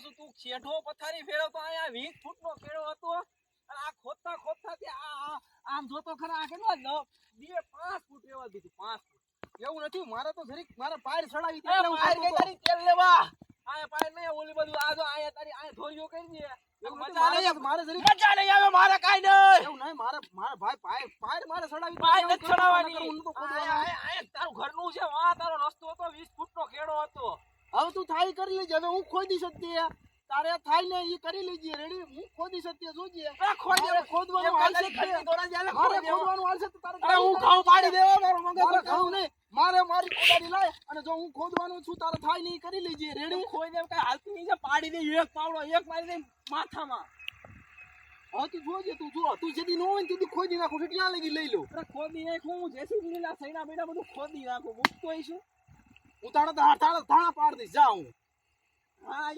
શેઠો પથારી ફેરવતો અહીંયા વીસ ફૂટનો કેળો હતો. અને આ ખોદતા ખોદતા તે આ આમ જોતો ખરા આ કેટલા બે પાંચ ફૂટ રહેવા દીધું પાંચ ફૂટ. એવું નથી મારે તો જરીક મારે પાયર ચડાવી પાયર તારી તેલ લેવા. આયા પાયર નહીં ઓલી બધું આ જો આયા તારી આયા ધોરીઓ કરી દે. મારે જરીક મજા નહીં આવે મારે કાઈ નહીં. એવું નહીં મારે મારે ભાઈ પાયર પાયર મારે ચડાવી પાય નથી ચડાવવાની. તો તારું ઘરનું છે વાં તારો રસ્તો હતો વીસ ફૂટનો ખેડો હતો. હવે તું થાય કરી લેજે હવે હું ખોદી શકતી તારે થાય ને એ કરી લેજે રેડી હું ખોદી શકતી જોજે. ખોદી ખોદવાનું આવશે. ખોદવાનું આવશે તારે હું ખાવ પાડી દેવો મારો મગજ ઘઉં નહીં. મારે મારી કોદાળી લાય અને જો હું ખોદવાનું છું તારે થાય નહીં કરી લેજે રેડી ખોઈ દે કઈ હાલતું નહીં પાડી દે એક પાવડો એક મારી દે માથામાં. તું જોજે તું જો તું જેદી ન હોય ને ખોદી નાખું એટલે લઈ લઉં ખોદી નાખું હું જેસી લીલા સૈના બધું ખોદી નાખું મૂકતો છું હું તારા તારા ધાણા પાડ દઈશ જા હા